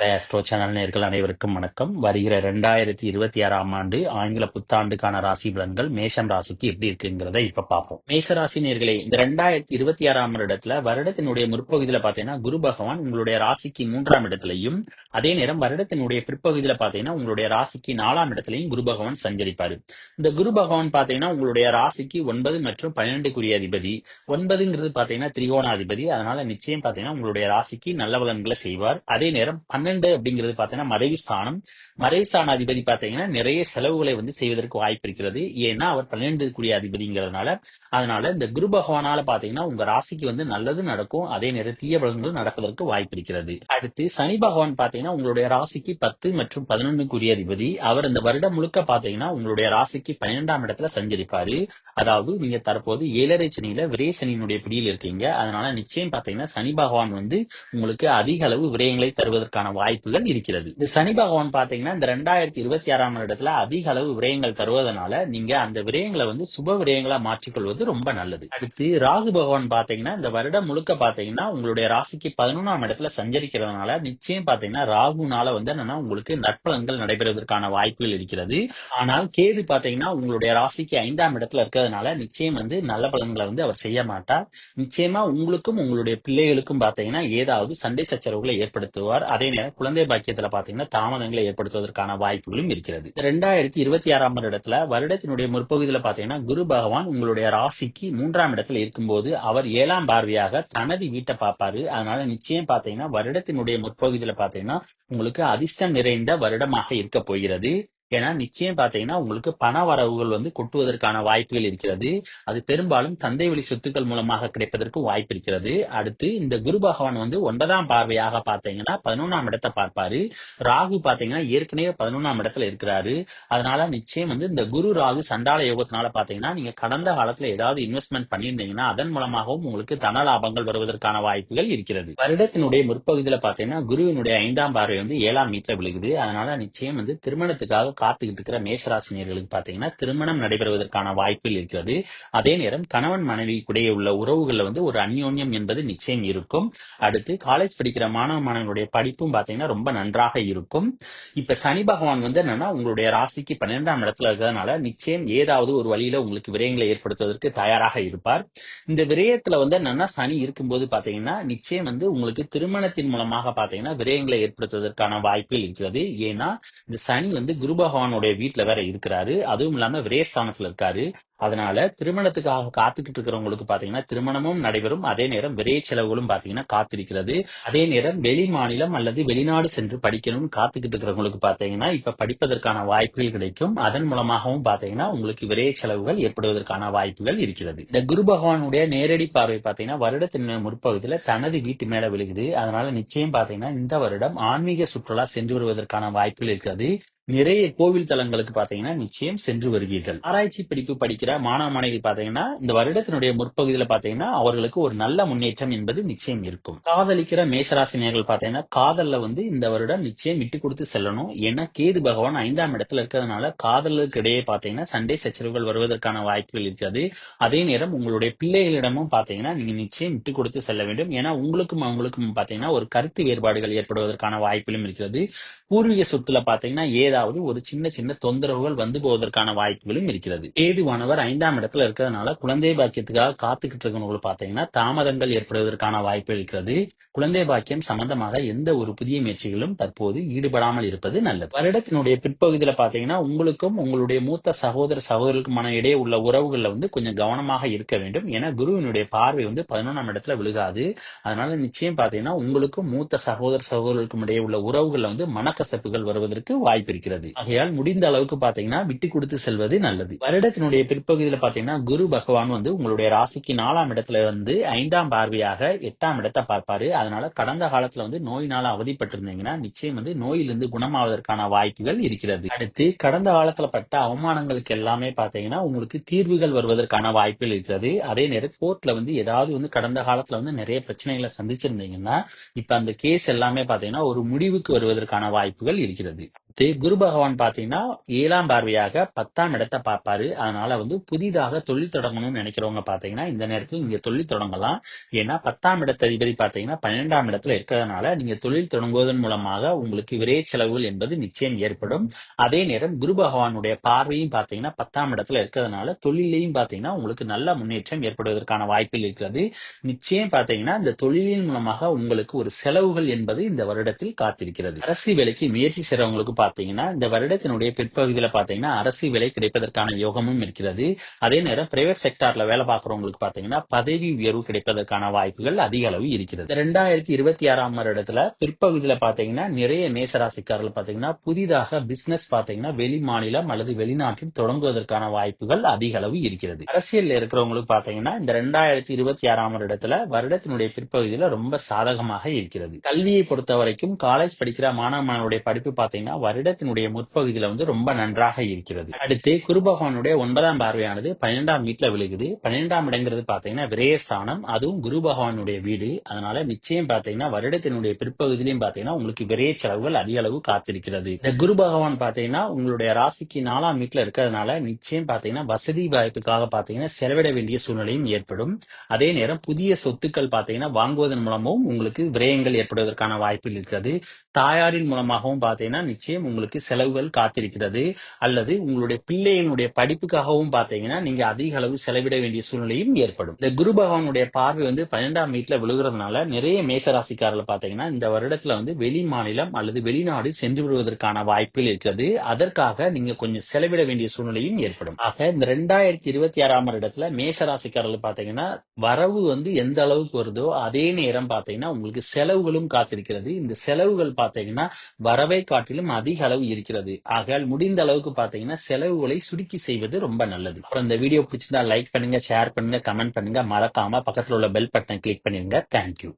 அலை astro channel நேர்கள் அனைவருக்கும் வணக்கம். வருகிற ரெண்டாயிரத்தி இருபத்தி ஆறாம் ஆண்டு ஆங்கில புத்தாண்டுக்கான ராசி பலன்கள் மேஷம் ராசிக்கு எப்படி இருக்குங்கிறத இப்ப பார்ப்போம். மேஷ ராசி நேர்களை இந்த ரெண்டாயிரத்தி இருபத்தி ஆறாம் வருடத்துல வருடத்தினுடைய முற்பகுதியில பாத்தீங்கன்னா குரு பகவான் உங்களுடைய ராசிக்கு மூன்றாம் இடத்திலையும் அதே நேரம் வருடத்தினுடைய பிற்பகுதியில பாத்தீங்கன்னா உங்களுடைய ராசிக்கு நாலாம் இடத்திலையும் குரு பகவான் சஞ்சரிப்பாரு. இந்த குரு பகவான் பாத்தீங்கன்னா உங்களுடைய ராசிக்கு ஒன்பது மற்றும் பன்னெண்டுக்குரிய அதிபதி. ஒன்பதுங்கிறது பாத்தீங்கன்னா திரிகோணாதிபதி. அதனால நிச்சயம் பாத்தீங்கன்னா உங்களுடைய ராசிக்கு நல்ல பலன்களை செய்வார். அதே நேரம் பன்னெண்டு பன்னெண்டு அப்படிங்கிறது பார்த்தீங்கன்னா மறைவு ஸ்தானம் மறைவு ஸ்தான அதிபதி பார்த்தீங்கன்னா நிறைய செலவுகளை வந்து செய்வதற்கு வாய்ப்பு இருக்கிறது. ஏன்னா அவர் பன்னெண்டு கூடிய அதிபதிங்கிறதுனால அதனால இந்த குரு பகவானால பாத்தீங்கன்னா உங்க ராசிக்கு வந்து நல்லது நடக்கும். அதே நேரம் தீய பலன்களும் நடப்பதற்கு வாய்ப்பு இருக்கிறது. அடுத்து சனி பகவான் பாத்தீங்கன்னா உங்களுடைய ராசிக்கு பத்து மற்றும் பதினொன்னுக்குரிய அதிபதி. அவர் இந்த வருடம் முழுக்க பாத்தீங்கன்னா உங்களுடைய ராசிக்கு பன்னிரெண்டாம் இடத்துல சஞ்சரிப்பாரு. அதாவது நீங்க தற்போது ஏழரை சனியில விரே சனியினுடைய பிடியில் இருக்கீங்க. அதனால நிச்சயம் பாத்தீங்கன்னா சனி பகவான் வந்து உங்களுக்கு அதிக அளவு விரயங்களை தருவதற்கான வாய்ப்புகள் இருக்கிறது. இந்த சனி பகவான் பாத்தீங்கன்னா இந்த ரெண்டாயிரத்தி இருபத்தி ஆறாம் வருடத்துல அதிக அளவு விரயங்கள் தருவதனால நீங்க அந்த விரயங்களை வந்து சுப விரயங்களா மாற்றிக்கொள்வது ரொம்ப நல்லது. அடுத்து ராகு பகவான் பாத்தீங்கன்னா இந்த வருடம் முழுக்க பாத்தீங்கன்னா உங்களுடைய ராசிக்கு பதினொன்றாம் இடத்துல சஞ்சரிக்கிறதுனால நிச்சயம் பாத்தீங்கன்னா ராகுனால வந்து என்னன்னா உங்களுக்கு நற்பலன்கள் நடைபெறுவதற்கான வாய்ப்புகள் இருக்கிறது. ஆனால் கேது பாத்தீங்கன்னா உங்களுடைய ராசிக்கு ஐந்தாம் இடத்துல இருக்கிறதுனால நிச்சயம் வந்து நல்ல பலன்களை வந்து அவர் செய்ய மாட்டார். நிச்சயமா உங்களுக்கும் உங்களுடைய பிள்ளைகளுக்கும் பாத்தீங்கன்னா ஏதாவது சண்டை சச்சரவுகளை ஏற்படுத்துவார். அதே நேரம் குழந்தை பாக்கியத்துல பாத்தீங்கன்னா தாமதங்களை ஏற்படுத்துவதற்கான வாய்ப்புகளும் இருக்கிறது. ரெண்டாயிரத்தி இருபத்தி ஆறாம் வருடத்துல வருடத்தினுடைய முற்பகுதியில பாத்தீங்கன்னா குரு பகவான் உங்களுடைய ராசிக்கு மூன்றாம் இடத்துல இருக்கும்போது அவர் ஏழாம் பார்வையாக தனது வீட்டை பார்ப்பாரு. அதனால நிச்சயம் பாத்தீங்கன்னா வருடத்தினுடைய முற்பகுதியில பாத்தீங்கன்னா உங்களுக்கு அதிர்ஷ்டம் நிறைந்த வருடமாக இருக்க போகிறது. ஏன்னா நிச்சயம் பாத்தீங்கன்னா உங்களுக்கு பண வரவுகள் வந்து கொட்டுவதற்கான வாய்ப்புகள் இருக்கிறது. அது பெரும்பாலும் தந்தை வழி சொத்துக்கள் மூலமாக கிடைப்பதற்கு வாய்ப்பு இருக்கிறது. அடுத்து இந்த குரு பகவான் வந்து ஒன்பதாம் பார்வையாக பாத்தீங்கன்னா பதினொன்றாம் இடத்தை பார்ப்பாரு. ராகு பாத்தீங்கன்னா ஏற்கனவே பதினொன்றாம் இடத்துல இருக்கிறாரு. அதனால நிச்சயம் வந்து இந்த குரு ராகு சண்டால யோகத்தினால பாத்தீங்கன்னா நீங்க கடந்த காலத்துல ஏதாவது இன்வெஸ்ட்மெண்ட் பண்ணியிருந்தீங்கன்னா அதன் மூலமாகவும் உங்களுக்கு தன லாபங்கள் வருவதற்கான வாய்ப்புகள் இருக்கிறது. வருடத்தினுடைய முற்பகுதியில பாத்தீங்கன்னா குருவினுடைய ஐந்தாம் பார்வை வந்து ஏழாம் வீட்டுல விழுகுது. அதனால நிச்சயம் வந்து திருமணத்துக்காக காத்துக்கிட்டு இருக்கிற மேசராசினியர்களுக்கு பாத்தீங்கன்னா திருமணம் நடைபெறுவதற்கான வாய்ப்புகள் இருக்கிறது. அதே நேரம் கணவன் மனைவி இடையே உள்ள உறவுகள்ல வந்து ஒரு அந்யோன்யம் என்பது நிச்சயம் இருக்கும். அடுத்து காலேஜ் படிக்கிற மாணவ மாணவனுடைய படிப்பும் பாத்தீங்கன்னா ரொம்ப நன்றாக இருக்கும். இப்ப சனி பகவான் வந்து என்னன்னா உங்களுடைய ராசிக்கு பன்னிரெண்டாம் இடத்துல இருக்கிறதுனால நிச்சயம் ஏதாவது ஒரு வழியில உங்களுக்கு விரயங்களை ஏற்படுத்துவதற்கு தயாராக இருப்பார். இந்த விரயத்துல வந்து என்னன்னா சனி இருக்கும்போது பாத்தீங்கன்னா நிச்சயம் வந்து உங்களுக்கு திருமணத்தின் மூலமாக பாத்தீங்கன்னா விரயங்களை ஏற்படுத்துவதற்கான வாய்ப்புகள் இருக்கிறது. ஏன்னா இந்த சனி வந்து குருபா பகவானுடைய வீட்டுல வேற இருக்கிறாரு. அதுவும் இல்லாம விரயஸ்தானத்துல இருக்காரு. அதனால திருமணத்துக்காக காத்துக்கிட்டு இருக்கிறவங்களுக்கு பாத்தீங்கன்னா திருமணமும் நடைபெறும். அதே நேரம் விரைய செலவுகளும் பாத்தீங்கன்னா காத்திருக்கிறது. அதே நேரம் வெளி மாநிலம் அல்லது வெளிநாடு சென்று படிக்கணும்னு காத்துக்கிட்டு இருக்கிறவங்களுக்கு பாத்தீங்கன்னா இப்ப படிப்பதற்கான வாய்ப்புகள் கிடைக்கும். அதன் மூலமாகவும் பாத்தீங்கன்னா உங்களுக்கு விரைய செலவுகள் ஏற்படுவதற்கான வாய்ப்புகள் இருக்கிறது. இந்த குரு பகவானுடைய நேரடி பார்வை பாத்தீங்கன்னா வருடத்தின் முற்பகுதியில தனது வீட்டு மேல விழுகுது. அதனால நிச்சயம் பாத்தீங்கன்னா இந்த வருடம் ஆன்மீக சுற்றுலா சென்று வருவதற்கான வாய்ப்புகள் இருக்கிறது. நிறைய கோவில் தலங்களுக்கு பாத்தீங்கன்னா நிச்சயம் சென்று வருவீர்கள். ஆராய்ச்சி படிப்பு படிக்கிற மாணவ மாணவிகள் பாத்தீங்கன்னா இந்த வருடத்தினுடைய முற்பகுதியில பாத்தீங்கன்னா அவர்களுக்கு ஒரு நல்ல முன்னேற்றம் என்பது நிச்சயம் இருக்கும். காதலிக்கிற மேஷராசினியர்கள் பாத்தீங்கன்னா காதல்ல வந்து இந்த வருடம் நிச்சயம் விட்டு கொடுத்து செல்லணும். ஏன்னா கேது பகவான் ஐந்தாம் இடத்துல இருக்கிறதுனால காதலுக்கு இடையே பாத்தீங்கன்னா சண்டை சச்சரவுகள் வருவதற்கான வாய்ப்புகள் இருக்கிறது அதே நேரம் உங்களுடைய பிள்ளைகளிடமும் பாத்தீங்கன்னா நீங்க நிச்சயம் விட்டு கொடுத்து செல்ல வேண்டும். ஏன்னா உங்களுக்கும் அவங்களுக்கும் பாத்தீங்கன்னா ஒரு கருத்து வேறுபாடுகள் ஏற்படுவதற்கான வாய்ப்புகளும் இருக்கிறது. பூர்வீக சொத்துல பாத்தீங்கன்னா ஏதாவது ஒரு சின்ன சின்ன தொந்தரவுகள் வந்து போவதற்கான வாய்ப்புகளும் இருக்கிறது. ஏதுவானவர் ஐந்தாம் இடத்துல இருக்கிறதுனால குழந்தை பாக்கியத்துக்காக காத்துக்கிட்டு இருக்கவங்களை பாத்தீங்கன்னா தாமதங்கள் ஏற்படுவதற்கான வாய்ப்பு இருக்கிறது. குழந்தை பாக்கியம் சம்பந்தமாக எந்த ஒரு புதிய முயற்சிகளும் தற்போது ஈடுபடாமல் இருப்பது நல்லது. வருடத்தினுடைய பிற்பகுதியில பாத்தீங்கன்னா உங்களுக்கும் உங்களுடைய மூத்த சகோதர சகோதரருக்குமான இடையே உள்ள உறவுகள்ல வந்து கொஞ்சம் கவனமாக இருக்க வேண்டும். ஏன்னா குருவினுடைய பார்வை வந்து பதினொன்றாம் இடத்துல விழுகாது. அதனால நிச்சயம் பாத்தீங்கன்னா உங்களுக்கும் மூத்த சகோதர சகோதரருக்கும் இடையே உள்ள உறவுகள்ல வந்து மனக்கசப்புகள் வருவதற்கு வாய்ப்பு இருக்கிறது. ஆகையால் முடிந்த அளவுக்கு பாத்தீங்கன்னா விட்டு கொடுத்து செல்வது நல்லது. வருடத்தினுடைய பிற்பகுதியில பாத்தீங்கன்னா குரு பகவான் வந்து உங்களுடைய ராசிக்கு நாலாம் இடத்துல வந்து ஐந்தாம் பார்வையாக எட்டாம் இடத்தை பார்ப்பாரு. அதனால கடந்த காலத்துல வந்து நோயினால அவதிப்பட்டிருந்தீங்கன்னா நிச்சயம் வந்து நோயிலிருந்து குணமாவதற்கான வாய்ப்புகள் இருக்கிறது. அடுத்து கடந்த காலத்துல பட்ட அவமானங்களுக்கு எல்லாமே பாத்தீங்கன்னா உங்களுக்கு தீர்வுகள் வருவதற்கான வாய்ப்புகள் இருக்கிறது. அதே நேரம் கோர்ட்ல வந்து ஏதாவது வந்து கடந்த காலத்துல வந்து நிறைய பிரச்சனைகளை சந்திச்சிருந்தீங்கன்னா இப்ப அந்த கேஸ் எல்லாமே பாத்தீங்கன்னா ஒரு முடிவுக்கு வருவதற்கான வாய்ப்புகள் இருக்கிறது. அடுத்து குரு பகவான் பாத்தீங்கன்னா ஏழாம் பார்வையாக பத்தாம் இடத்தை பார்ப்பாரு. அதனால வந்து புதிதாக தொழில் தொடங்கணும்னு நினைக்கிறவங்க பாத்தீங்கன்னா இந்த நேரத்தில் நீங்க தொழில் தொடங்கலாம். ஏன்னா பத்தாம் இடத்த அதிபதி பாத்தீங்கன்னா பன்னிரெண்டாம் இடத்துல இருக்கிறதுனால நீங்க தொழில் தொடங்குவதன் மூலமாக உங்களுக்கு விரை செலவுகள் என்பது நிச்சயம் ஏற்படும். அதே நேரம் குரு பகவானுடைய பார்வையும் பாத்தீங்கன்னா பத்தாம் இடத்துல இருக்கிறதுனால தொழிலையும் பாத்தீங்கன்னா உங்களுக்கு நல்ல முன்னேற்றம் ஏற்படுவதற்கான வாய்ப்பில் இருக்கிறது. நிச்சயம் பாத்தீங்கன்னா இந்த தொழிலின் மூலமாக உங்களுக்கு ஒரு செலவுகள் என்பது இந்த வருடத்தில் காத்திருக்கிறது. அரசு வேலைக்கு முயற்சி செய்றவங்களுக்கு பாத்தீங்கன்னா இந்த வருடத்தினுடைய பிற்பகுதியில பாத்தீங்கன்னா அரசு வேலை கிடைப்பதற்கான யோகமும் இருக்கிறது. அதே நேரம் பிரைவேட் செக்டார்ல வேலை பார்க்கறவங்களுக்கு பாத்தீங்கன்னா பதவி உயர்வு கிடைப்பதற்கான வாய்ப்புகள் அதிக அளவு இருக்கிறது. ரெண்டாயிரத்தி இருபத்தி ஆறாம் வருடத்துல பிற்பகுதியில பாத்தீங்கன்னா நிறைய மேசராசிக்காரர்கள் பாத்தீங்கன்னா புதிதாக பிசினஸ் பாத்தீங்கன்னா வெளி மாநிலம் அல்லது வெளிநாட்டில் தொடங்குவதற்கான வாய்ப்புகள் அதிக அளவு இருக்கிறது. அரசியல் இருக்கிறவங்களுக்கு பாத்தீங்கன்னா இந்த ரெண்டாயிரத்தி இருபத்தி ஆறாம் வருடத்துல வருடத்தினுடைய பிற்பகுதியில ரொம்ப சாதகமாக இருக்கிறது. கல்வியை பொறுத்த வரைக்கும் காலேஜ் படிக்கிற மாணவ மாணவருடைய படிப்பு பாத்தீங்கன்னா வருடத்தினுடைய முற்பகுதியில வந்து ரொம்ப நன்றாக இருக்கிறது. அடுத்து குரு பகவானுடைய ஒன்பதாம் பார்வையானது பன்னிரெண்டாம் வீட்டுல விழுகுது. பன்னிரெண்டாம் இடங்கிறது பாத்தீங்கன்னா விரயஸ்தானம் அதுவும் குரு பகவானுடைய வீடு. அதனால நிச்சயம் பாத்தீங்கன்னா வருடத்தினுடைய பிற்பகுதியிலையும் பாத்தீங்கன்னா உங்களுக்கு விரைய செலவுகள் அதிக அளவு காத்திருக்கிறது. இந்த குரு பகவான் பாத்தீங்கன்னா உங்களுடைய ராசிக்கு நாலாம் வீட்டுல இருக்கிறதுனால நிச்சயம் பாத்தீங்கன்னா வசதி வாய்ப்புக்காக பாத்தீங்கன்னா செலவிட வேண்டிய சூழ்நிலையும் ஏற்படும். அதே நேரம் புதிய சொத்துக்கள் பாத்தீங்கன்னா வாங்குவதன் மூலமும் உங்களுக்கு விரயங்கள் ஏற்படுவதற்கான வாய்ப்பு இருக்கிறது. தாயாரின் மூலமாகவும் பாத்தீங்கன்னா நிச்சயம் உங்களுக்கு செலவுகள் காத்திருக்கிறது. அல்லது உங்களுடைய பிள்ளையினுடைய படிப்புக்காகவும் பாத்தீங்கன்னா நீங்க அதிக அளவு செலவிட வேண்டிய சூழ்நிலையும் ஏற்படும். இந்த குரு பகவானுடைய பார்வை வந்து பன்னெண்டாம் வீட்டுல விழுகிறதுனால நிறைய மேசராசிக்காரர்கள் பாத்தீங்கன்னா இந்த வருடத்துல வந்து வெளி மாநிலம் அல்லது வெளிநாடு சென்று விடுவதற்கான வாய்ப்புகள் இருக்கிறது. அதற்காக நீங்க கொஞ்சம் செலவிட வேண்டிய சூழ்நிலையும் ஏற்படும். ஆக இந்த ரெண்டாயிரத்தி இருபத்தி ஆறாம் வருடத்துல மேசராசிக்காரர்கள் பாத்தீங்கன்னா வரவு வந்து எந்த அளவுக்கு வருதோ அதே நேரம் பாத்தீங்கன்னா உங்களுக்கு செலவுகளும் காத்திருக்கிறது. இந்த செலவுகள் பாத்தீங்கன்னா வரவை காட்டிலும் அதிக அளவு இருக்கிறது. ஆகையால் முடிந்த அளவுக்கு பாத்தீங்கன்னா செலவுகளை சுருக்கி செய்வது ரொம்ப நல்லது. அப்புறம் இந்த வீடியோ பிடிச்சிருந்தா லைக் பண்ணுங்க ஷேர் பண்ணுங்க கமெண்ட் பண்ணுங்க. மறக்காம பக்கத்துல உள்ள பெல் பட்டனை கிளிக் பண்ணிருங்க. தேங்க்யூ